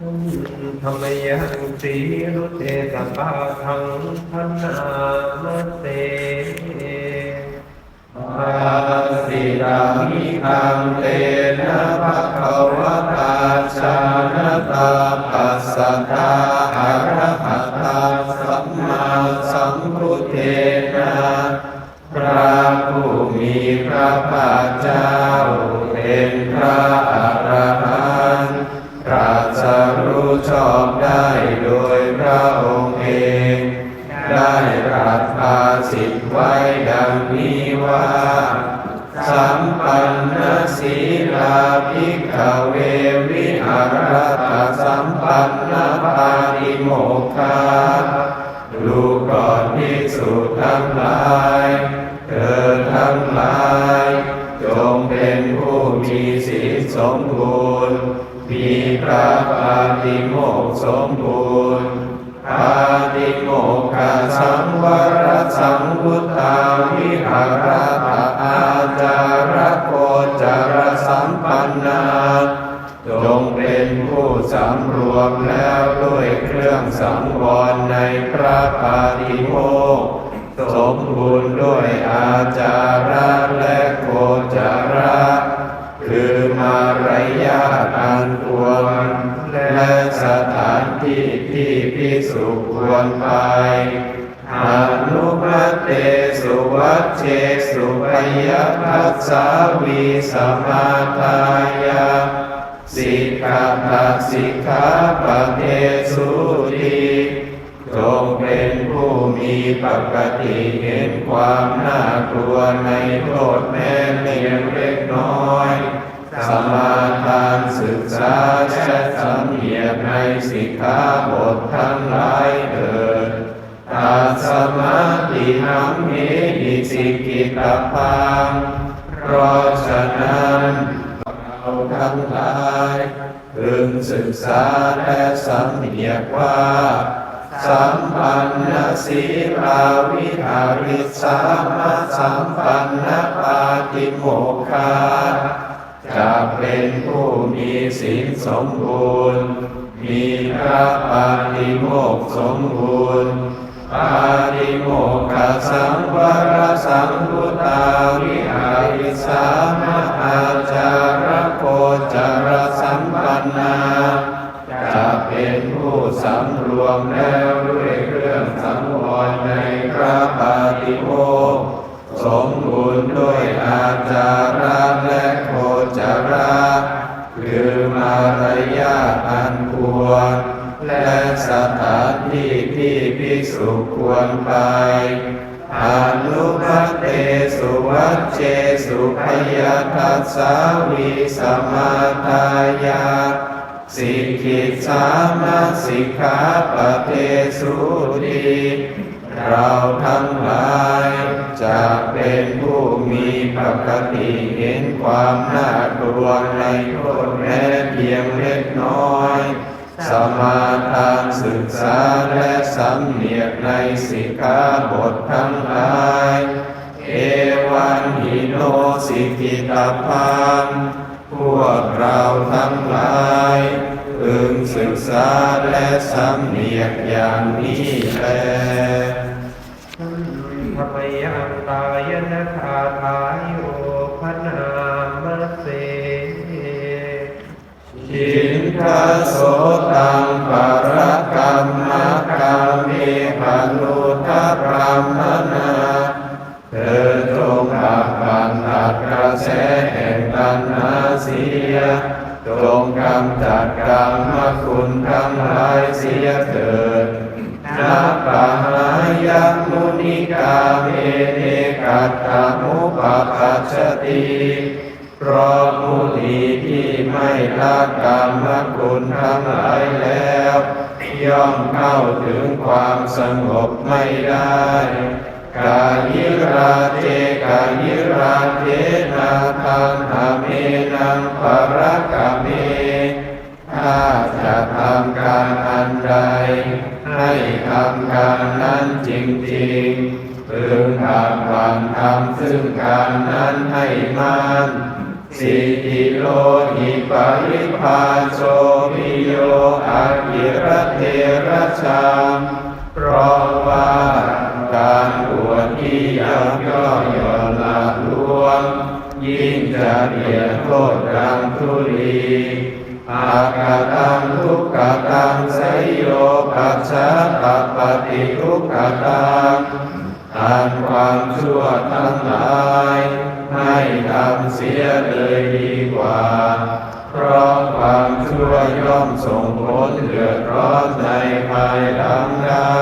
ธรรมยังสีรุเตตปาทังพันนามเตอาสิรามิคังเตนะภะคะวะตาชานะตาปัสสะตาอะระหะ ตรัสภาสิทไว้ดังนี้ว่า สัมปันนสีลาภิกขเววิหารตสัมปันนปาติโมกขาดูก่อนภิกษุทั้งหลาย เธอทั้งหลาย จงเป็นผู้มีศีลสมบูรณ์ มีพระปาติโมกสมบูรณ์ สังวรสังพุทธาวิหารตอาจารโกจารสัมปันนาจงเป็นผู้สำรวมแล้วด้วยเครื่องสังวรในพระปาติโมกสมบูรณ์ด้วยอาจาระและโกจาระคือมารยาทอันควรและสถานที่ที่พิสุควรไป อนุมัตเตสุวัชเชสุปยทัสสาวีสมาทายาสิกขาปัสิกขาปะเทสุทีจงเป็นผู้มีปกติเห็นความน่ากลัวในโทษแม้เพียงเล็กน้อยสมาทานศึกษาและสำเนียกในสิกขาบททั้งหลายเถิด หังเมหิสิกิตาพังเพราะฉะนั้นเราทั้งหลายพึงศึกษาและสำเนียกว่าสัมปันนสีราวิหาริสามาสัมปันนปาติโมกขาจะเป็นผู้มีศีลสมบูรณ์ มีพระปาติโมกสมบูรณ์ ปาติโมกขสังวรสังพุตาวิหาริสามอาจารโกจารสัมปันนาจะเป็นผู้สำรวมแล้วด้วยเครื่องสังวรในพระปาติโมข์สมบูรณ์ด้วยอาจาระและโคจาระคือมารยาอันควร และสถานที่ที่ภิกษุควรไปอนุพัตเตสุวัชเชสุพยทัสสาวิสมาทายาสิกิสามาสิกขาปะเทสุดีเราทั้งหลายจะเป็นผู้มีปกติเห็นความน่ากลัวในโทษแม้เพียงเล็กน้อย สมาทานศึกษาและสำเนียกในสิกขาบททั้งหลายเอวันหิโนสิกิตาพังพวกเราทั้งหลายพึงศึกษาและสำเนียกอย่างนี้แลธรรมยังตายนะคาทายโยพนามเสชินทโส นุทพรามนาเธอจงปักปันตัดกระแสแห่งตัณหาเสียจงกำจัดกรรมคุณทั้งหลายเสียเถิดนับปหายมุนิกาเมเนกัตตมุปปัชติเพราะผู้ดีที่ไม่ละกรรมคุณทั้งหลายแล้ว ย่อมเข้าถึงความสงบไม่ได้กายิราเจกายิราเทนาทังหาเมนังปรกเมถ้าจะทำการอันใด ให้ทำการนั้นจริงๆพึงทำความทำซึ่งการนั้นให้มานสิติโลหิปริภาโช ชามเพราะว่าการบวชที่ยับย่อหย่อนละลวง ยิ่งจะเดียดโทษดังทุลีอากาตังทุกขตังไสยโยปัจฉะตปฏิทุกขตังทานความชั่วทั้งหลาย ให้ทำเสียเลยดีกว่า เพราะความชั่วย่อมส่งผลเดือดร้อนในภายหลังได้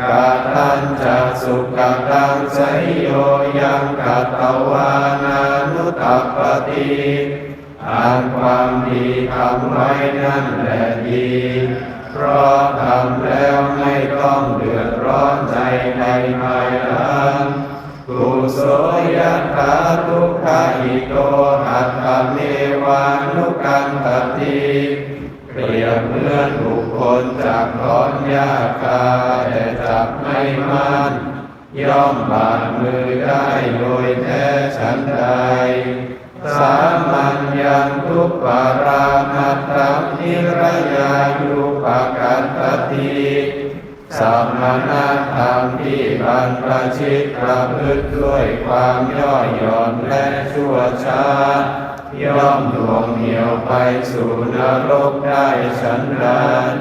กาตันจะสุขตังสยโยยังกัตตวานานุตตปฏิอ่านความดีทำไว้นั่นแหละดี เพราะทำแล้วไม่ต้องเดือดร้อนใจในภายหลังกุโสยถา ทุกขาอิโตหัตถเมวานุกันตติเปรียบเหมือนบุคคลจากถอนหญ้าคาแต่จับไม่มั่นย่อมบาดมือได้โดยแท้ฉันใด สามัญยังทุกปารามัตถังนิรยายุปกันตติ สัมมานาธรรมที่บรรพชิตประพฤติด้วยความย่อหย่อนและชั่วช้า ย่อมดวงเหนียวไปสู่นรกได้ฉันนั้น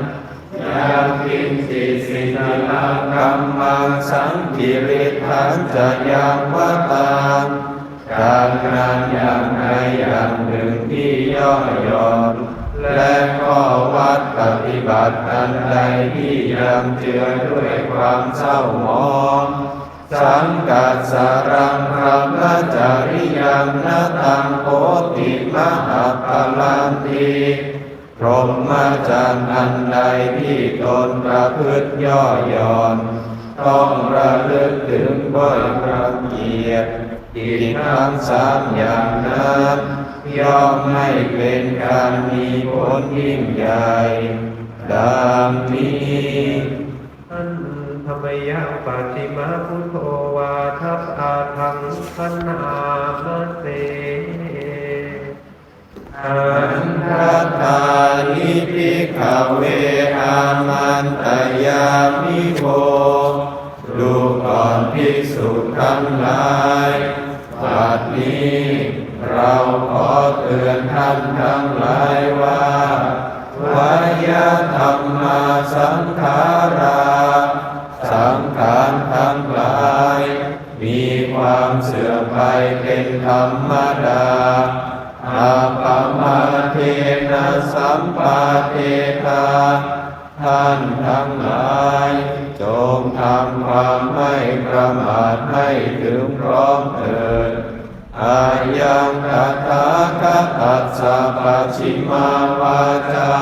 ยังกินสิสินาคัมมังสังกิริทันจะยังวตางการงานอย่างใดอย่างหนึ่งที่ย่อหย่อนและข้อวัดป ฏิบัติอันใดที่ยังเจือด้วยความเศร้าหมองสังกัดสารังพระมจาริยังนาตังโพติมหาพลันติพรหมจรรย์อันใดที่ตนประพฤติย่อหย่อน ต้องระลึกถึงบ่อยพระเกียรติอีกทั้งสามอย่างนั้นย่อมไม่เป็นการมีผลยิ่งใหญ่ ดังนี้อันธรรมยังปฏิมาพุทโธวาทัพอาทังคันหามเตอันทัตตานิพิขเวอามันตยามิโภดูก่อนภิกษุทั้งหลาย เทนะสัมปาเทธาท่านทั้งหลาย จงทำความไม่ประมาทให้ถึงพร้อมเถิดอายังคาถาคตัสสะปัจฉิมาวาจา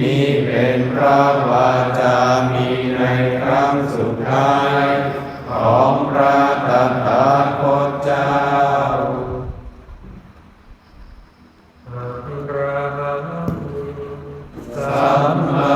นี้เป็นพระวาจามีในครั้งสุดท้าย สั